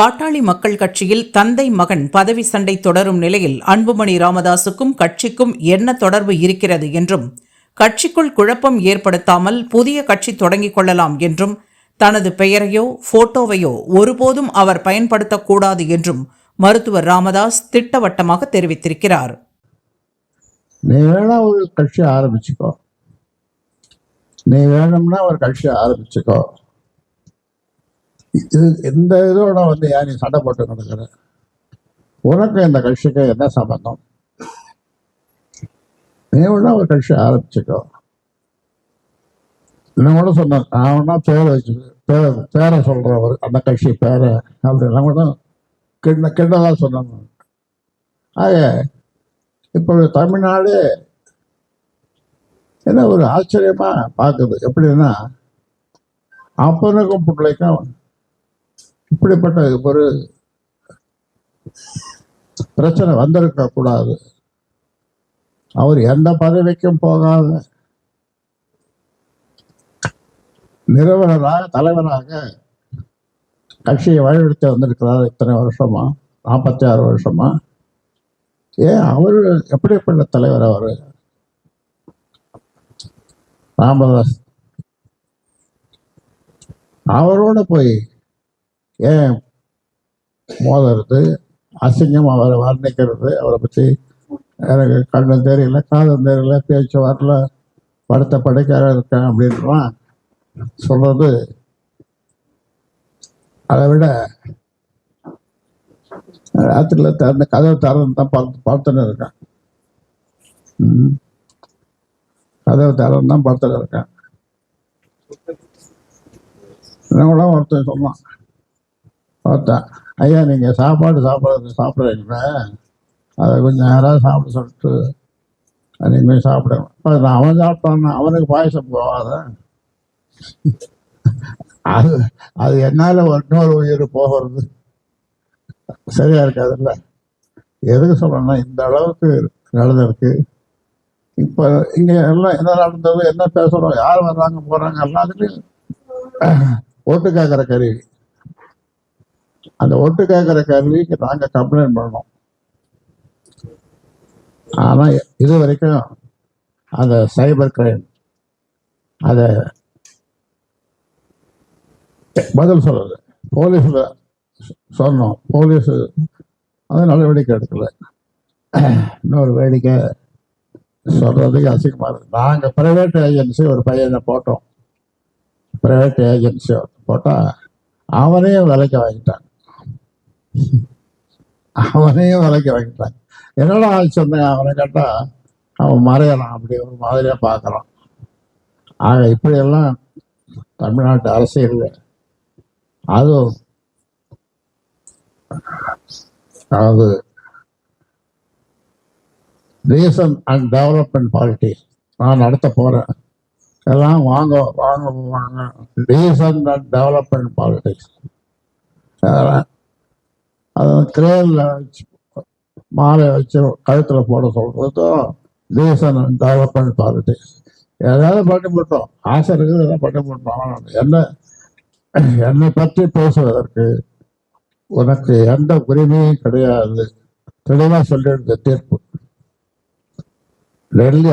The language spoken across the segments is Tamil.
பாட்டாளி மக்கள் கட்சியில் தந்தை மகன் பதவி சண்டை தொடரும் நிலையில் அன்புமணி ராமதாசுக்கும் கட்சிக்கும் என்ன தொடர்பு இருக்கிறது என்றும் கட்சிக்குள் குழப்பம் ஏற்படுத்தாமல் புதிய கட்சி தொடங்கிக் கொள்ளலாம் என்றும் தனது பெயரையோ போட்டோவையோ ஒருபோதும் அவர் பயன்படுத்தக்கூடாது என்றும் மருத்துவர் ராமதாஸ் திட்டவட்டமாக தெரிவித்திருக்கிறார். நீ வேணா ஒரு கட்சி ஆரம்பிச்சுக்கோ. நீ வேணும்னா ஒரு கட்சி ஆரம்பிச்சுக்கோ. இது இந்த இதோட வந்து யார் சண்டை போட்டு கிடக்குற உனக்கு இந்த கட்சிக்கு என்ன சம்பந்தம்? நீ வேணா ஒரு கட்சி ஆரம்பிச்சுக்கோ. என்ன கூட சொன்னேன். நான் வேணா பேரை வச்சு பேரை பேரை சொல்றவர் அந்த கட்சி பேரை அப்படின்னா. கூட கிண்ட கிண்டதாக சொன்னாங்க ஆக இப்போ தமிழ்நாடு என்ன ஒரு ஆச்சரியமா பார்க்குது. எப்படின்னா அப்பனுக்கும் பிள்ளைக்கும் இப்படிப்பட்ட ஒரு பிரச்சனை வந்திருக்க கூடாது. அவர் எந்த பதவிக்கும் போகாத நிறுவனராக தலைவராக கட்சியை வழிநடத்தி வந்திருக்கிறார் இத்தனை வருஷமா நாற்பத்தி ஆறு வருஷமா. ஏன் அவர் எப்படிப்பட்ட தலைவர் அவர்? ராமதாஸ். அவரோட போய் ஏன் மோதறது அசிங்கம் அவரை வர்ணிக்கிறது அவரை பற்றி எனக்கு கண்ணும் தெரியல காதும் தெரியல பேச்சு வரல படுத்த படுக்க இருக்கேன் அப்படின்லாம் சொல்றது அதை விட ராத்திரில திறந்து கதவை திறந்து தான் பார்த்து பார்த்துன்னு இருக்கேன். ம். கதவை திறந்து தான் பார்த்துன்னு இருக்கேன். இன்னும் கூட ஒருத்தன் சொன்னான். பார்த்தேன் ஐயா நீங்கள் சாப்பாடு சாப்பிட்றது சாப்பிட்றீங்களே அதை கொஞ்சம் யாராவது சாப்பிட சொல்லிட்டு நீங்கள் சாப்பிடுங்க இப்போ நான் அவன் சாப்பிட்டான் அவனுக்கு பாயசம் போகாத? அது அது என்னால் இன்னொரு உயிர் போகிறது. சரியா இருக்காதுல்ல? எதுக்கு சொல்லணும்னா இந்த அளவுக்கு நடந்திருக்கு இப்போ இங்கே எல்லாம் என்ன நடந்தது என்ன பேசுறோம் யார் வர்றாங்க போகிறாங்க எல்லாத்துலேயும் ஓட்டு கேட்குற கருவி. அந்த ஓட்டு கேட்குற கருவிக்கு நாங்க கம்ப்ளைண்ட் பண்ணோம். ஆனா இது வரைக்கும் அந்த சைபர் கிரைம் அதை பதில் சொல்றது போலீஸ்ல சொன்னோம். போலீஸ் அது நடவடிக்கை எடுக்கல. இன்னொரு வேடிக்கை சொல்றதுக்கு அசிங்கமா இருக்கு. நாங்க பிரைவேட் ஏஜென்சி ஒரு பையனை போட்டோம். பிரைவேட் ஏஜென்சி போட்டா அவனையும் விலைக்கு வாங்கிட்டான். அவனையும் விலைக்கு வாங்கிட்டான். என்னடா ஆச்சு சொன்னேன் அவனை கேட்டா அவன் மறையலாம். அப்படி ஒரு மாதிரியா பார்க்கறான். ஆக இப்படியெல்லாம் தமிழ்நாட்டு அரசியல் அதுவும் அதாவது ரீசன் அண்ட் டெவலப்மெண்ட் பாலிட்டிக்ஸ் நான் நடத்த போறேன். எல்லாம் வாங்க வாங்க வாங்க. ரீசன் அண்ட் டெவலப்மெண்ட் பாலிட்டிக்ஸ் அதை கிரேனில் வச்சு மாலை வச்சு கழுத்தில் போட சொல்றதும் ரீசன் டெவலப்மெண்ட் பார்ட்டி ஏதாவது பண்ணி போட்டோம். ஆசை இருக்குது எதாவது பண்ணி போட்டோம். என்ன என்னை பற்றி பேசுவதற்கு உனக்கு எந்த உரிமையும் கிடையாது. தெளிவாக சொல்லியிருந்த தீர்ப்பு. டெல்லி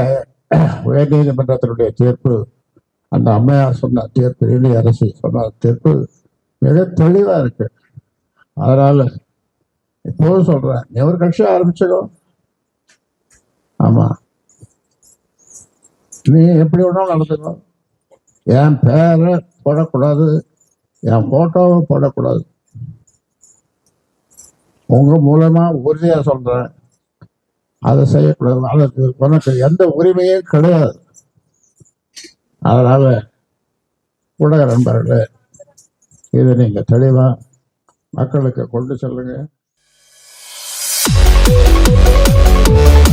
உயர் நீதிமன்றத்தினுடைய தீர்ப்பு அந்த அம்மையார் சொன்ன தீர்ப்பு இந்திய அரசு சொன்ன தீர்ப்பு மிக தெளிவாக இருக்கு. அதனால இப்போதும் சொல்றேன். நீ ஒரு கட்சி ஆரம்பிச்சிடும். ஆமா. நீ எப்படி வேணாலும் நடந்துக்கோ என் பேரை போடக்கூடாது. என் போட்டோவை போடக்கூடாது. உங்க மூலமா உறுதியா சொல்றேன். அதை செய்யக்கூடாது. அதற்கு உனக்கு எந்த உரிமையும் கிடையாது. அதனால ஊடக நண்பர்களே இதை நீங்க தெளிவா மக்களுக்கு கொண்டு செல்லுங்க. Thank you.